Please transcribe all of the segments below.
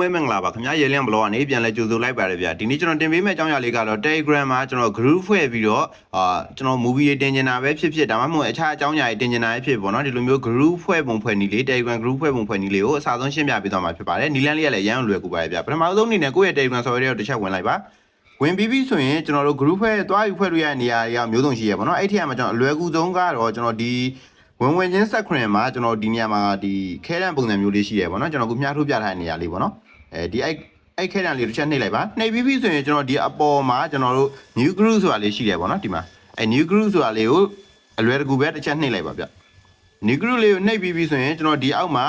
ဝဲမင်္ဂလာပါခင်ဗျာရေလင်းဘလော့ကနေပြန်လဲကြိုဆိုလိုက်ပါတယ်ဗျာဒီနေ့ကျွန်တော်တင်ပေးမယ့်အကြောင်းအရာလေးကတော့ Telegram မှာကျွန်တော် group ဖွဲ့ပြီးတော့အာကျွန်တော် movie တွေတင်နေတာပဲဖြစ်ဖြစ်ဒါမှမဟုတ်အခြားအကြောင်းအရာတွေတင်နေတာပဲဖြစ်ပေါ့နော်ဒီလိုမျိုး group ဖွဲ့ပုံဖွဲ့နည်းလေး Telegram group ဖွဲ့ပုံဖွဲ့နည်းလေးကိုအစားဆုံးရှင်းပြပေးသွားမှာဖြစ်ပါတယ်နီလန်းလေးကလည်းရမ်းလွယ်ကူပါတယ်ဗျာပထမဆုံးအနေနဲ့ကိုယ့်ရဲ့ Telegram server တွေကိုတစ်ချက်ဝင်လိုက်ပါဝင်ပြီးပြီဆိုရင်ကျွန်တော်တို့ group ဖွဲ့သွားယူဖွဲ့လို့ရတဲ့နေရာတွေကမျိုးစုံရှိရပါတော့အဲ့ထက်မှာကျွန်တော်အလွယ်ကူဆုံးကတော့ကျွန်တော်ဒီ ဝင်ဝင်ချင်း screen မှာကျွန်တော်ဒီနေရာမှာဒီခဲတံပုံစံမျိုးလေးရှိရပါတော့ကျွန်တော်ကမြားထုတ်ပြထားတဲ့နေရာလေးပေါ့နော်အဲဒီအဲ့အဲ့ခဲတံလေးတစ်ချက်နှိပ်လိုက်ပါနှိပ်ပြီးပြီဆိုရင်ကျွန်တော်ဒီအပေါ်မှာကျွန်တော်တို့ new group ဆိုတာလေးရှိတယ်ပေါ့နော်ဒီမှာအဲ new group ဆိုတာလေးကိုအလွယ်တကူပဲတစ်ချက်နှိပ်လိုက်ပါဗျ new group လေးကိုနှိပ်ပြီးပြီဆိုရင်ကျွန်တော်ဒီအောက်မှာ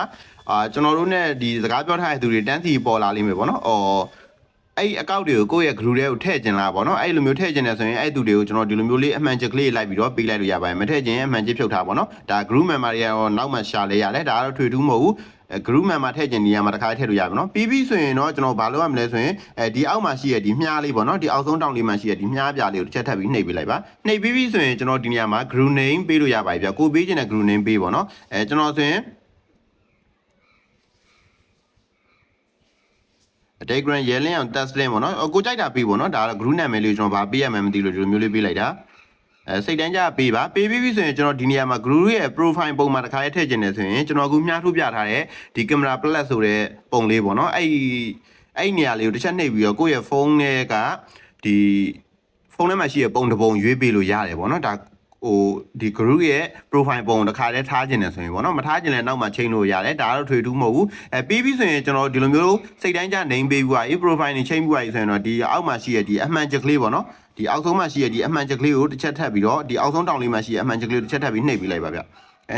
အာကျွန်တော်တို့ ਨੇ ဒီစကားပြောထားတဲ့သူတွေတန်းစီပေါ်လာလိမ့်မယ်ပေါ့နော်အော် အဲ့အကောက်တွေကိုကိုယ့်ရဲ့ group ထဲကိုထည့်ကျင်လာပါတော့အဲ့လိုမျိုးထည့်ကျင်တယ်ဆိုရင်အဲ့သူတွေကိုကျွန်တော်ဒီလိုမျိုးလေးအမှန်ချက်ကလေးလိုက်ပြီးတော့ပေးလိုက်လို့ရပါတယ်မထည့်ကျင်ရင်အမှန်ချက်ဖြုတ်ထားပါတော့ဒါ group member တွေရောနောက်မှရှာလဲရတယ်ဒါကတော့ထွေထူးမဟုတ်ဘူးအဲ group member ထည့်ကျင်နေရမှာတစ်ခါထည့်လို့ရပါတော့ပြီးပြီဆိုရင်တော့ကျွန်တော်ဘာလုပ်ရမလဲဆိုရင်အဲဒီအောက်မှာရှိရဒီမြားလေးပေါ့နော်ဒီအောက်ဆုံးတောင်လေးမှာရှိရဒီမြားပြလေးကိုတစ်ချက်ထပ်ပြီးနှိပ်ပေးလိုက်ပါနှိပ်ပြီးပြီဆိုရင်ကျွန်တော်ဒီနေရာမှာ group name ပေးလို့ရပါပြီဗျကိုပေးချင်တဲ့ group name ပေးပါတော့အဲကျွန်တော်ဆိုရင် Telegram ရဲလင်းအောင် test link ပေါ့နော်ကိုကြိုက်တာပေးပေါ့နော်ဒါကတော့ group နာမည်လေးကိုကျွန်တော်ဗာပေးရမယ်မသိလို့ဒီလိုမျိုးလေးပေးလိုက်တာအဲစိတ်တန်းကြပေးပါပေးပြီးပြီဆိုရင်ကျွန်တော်ဒီနေရာမှာ group ရဲ့ profile ပုံမှာတစ်ခါလေးထည့်ခြင်းနေဆိုရင်ကျွန်တော်အခုမြှားထုတ်ပြထားတဲ့ဒီ camera plus ဆိုတဲ့ပုံလေးပေါ့နော်အဲ့အဲ့နေရာလေးကိုတစ်ချက်နှိပ်ပြီးတော့ကိုယ့်ရဲ့ဖုန်းနဲ့ကဒီဖုန်းထဲမှာရှိတဲ့ပုံတစ်ပုံရွေးပေးလို့ရတယ်ပေါ့နော်ဒါ ဟိုဒီ group ရဲ့ profile ပုံတစ်ခါတည်းထားခြင်းနေဆိုရင်ပေါ့နော်မထားခြင်းလည်းနောက်မှချိန်လို့ရတယ်ဒါကတော့ထွေထူးမဟုတ်ဘူးအဲပြီးပြီဆိုရင်ကျွန်တော်ဒီလိုမျိုးစိတ်တိုင်းကြ name ပေးပြီးွားအေး profile နေချိန်ပြီးွားဆိုရင်တော့ဒီအောက်မှာရှိရဒီအမှန်ချက်ကလေးပေါ့နော်ဒီအောက်ဆုံးမှာရှိရဒီအမှန်ချက်ကလေးကိုတစ်ချက်ထပ်ပြီးတော့ဒီအောက်ဆုံးတောင်လေးမှာရှိရအမှန်ချက်ကလေးကိုတစ်ချက်ထပ်ပြီးနှိပ်ပေးလိုက်ပါဗျအဲ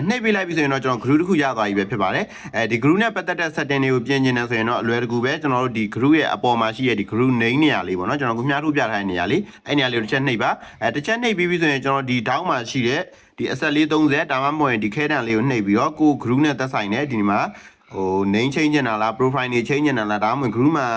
နှိပ်ပေးလိုက်ပြီဆိုရင်တော့ကျွန်တော် group တစ်ခုရသွားပြီပဲဖြစ်ပါတယ်အဲဒီ group နဲ့ပတ်သက်တဲ့ setting တွေကိုပြင်ကျင်နေဆိုရင်တော့အလွယ်တကူပဲကျွန်တော်တို့ဒီ group ရဲ့အပေါ်မှာရှိရဒီ group name နေရာလေးပေါ့နော်ကျွန်တော်ကမြားထုတ်ပြထားတဲ့နေရာလေးအဲ့နေရာလေးကိုတစ်ချက်နှိပ်ပါအဲတစ်ချက်နှိပ်ပြီးပြီဆိုရင်ကျွန်တော်ဒီ down မှာရှိတဲ့ဒီအဆက်လေး30ဒါမှမဟုတ်ရင်ဒီခဲတံလေးကိုနှိပ်ပြီးတော့ကို group နဲ့သက်ဆိုင်တဲ့ဒီမှာဟို name change နေတာလား profile နေ change နေတာလားဒါမှမဟုတ် group မှာ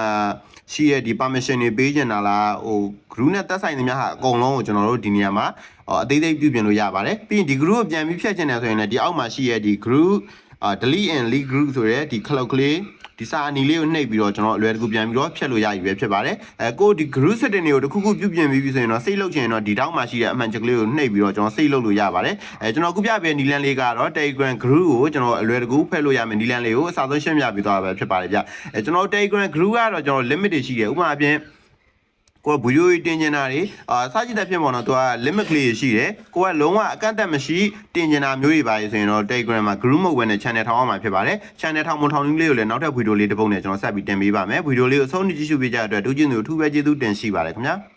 ရှိရဒီ permission တွေပေးနေတာလားဟို group နဲ့သက်ဆိုင်သမျှဟာအကုန်လုံးကိုကျွန်တော်တို့ဒီနေရာမှာ အသေးသေးပြုပြင်လို့ရပါတယ်ပြီးရင်ဒီ group ကိုပြန်ပြီးဖြတ်ချင်တယ်ဆိုရင်လည်းဒီအောက်မှာရှိရဒီ group အာ delete and leave group ဆိုရဲဒီ cloud ကလေးဒီစာအနီလေးကိုနှိပ်ပြီးတော့ကျွန်တော်အလွယ်တကူပြန်ပြီးတော့ဖြတ်လို့ရပြီပဲဖြစ်ပါတယ်အဲကိုဒီ group setting တွေကိုတစ်ခုခုပြုပြင်ပြီးပြီဆိုရင်တော့စိတ်လုတ်ချင်ရင်တော့ဒီတောင်းမှာရှိတဲ့အမှန်ချက်ကလေးကိုနှိပ်ပြီးတော့ကျွန်တော်စိတ်လုတ်လို့ရပါတယ်အဲကျွန်တော်ခုပြပေးနီလန်လေးကတော့ Telegram group ကိုကျွန်တော်အလွယ်တကူဖက်လို့ရမယ်နီလန်လေးကိုအစားဆုံးရှင်းပြပေးသွားတာပဲဖြစ်ပါတယ်ဗျအဲကျွန်တော် Telegram group ကတော့ကျွန်တော် limit တွေရှိတယ်ဥပမာအပြင် ကိုကဗီဒီယိုတင်ကျင်တာတွေအာစကြည့်တဲ့ဖြစ်ပေါ်တော့သူက limit ကလေးရှိတယ်ကိုကလုံးဝအကန့်အသတ်မရှိတင်ကျင်တာမျိုးတွေပါဆိုရင်တော့ Telegram မှာ group mode ဝင်တဲ့ channel ထောင်းအောင်မှာဖြစ်ပါတယ် channel ထောင်းမထောင်းလေးကိုလည်းနောက်ထပ်ဗီဒီယိုလေးတစ်ပုဒ်နဲ့ကျွန်တော်ဆက်ပြီးတင်ပေးပါမယ်ဗီဒီယိုလေးကိုအဆုံးထိကြည့်ရှုပေးကြတဲ့အတွက်ဒုကျင်သူအထူးပဲကျေးဇူးတင်ရှိပါတယ်ခင်ဗျာ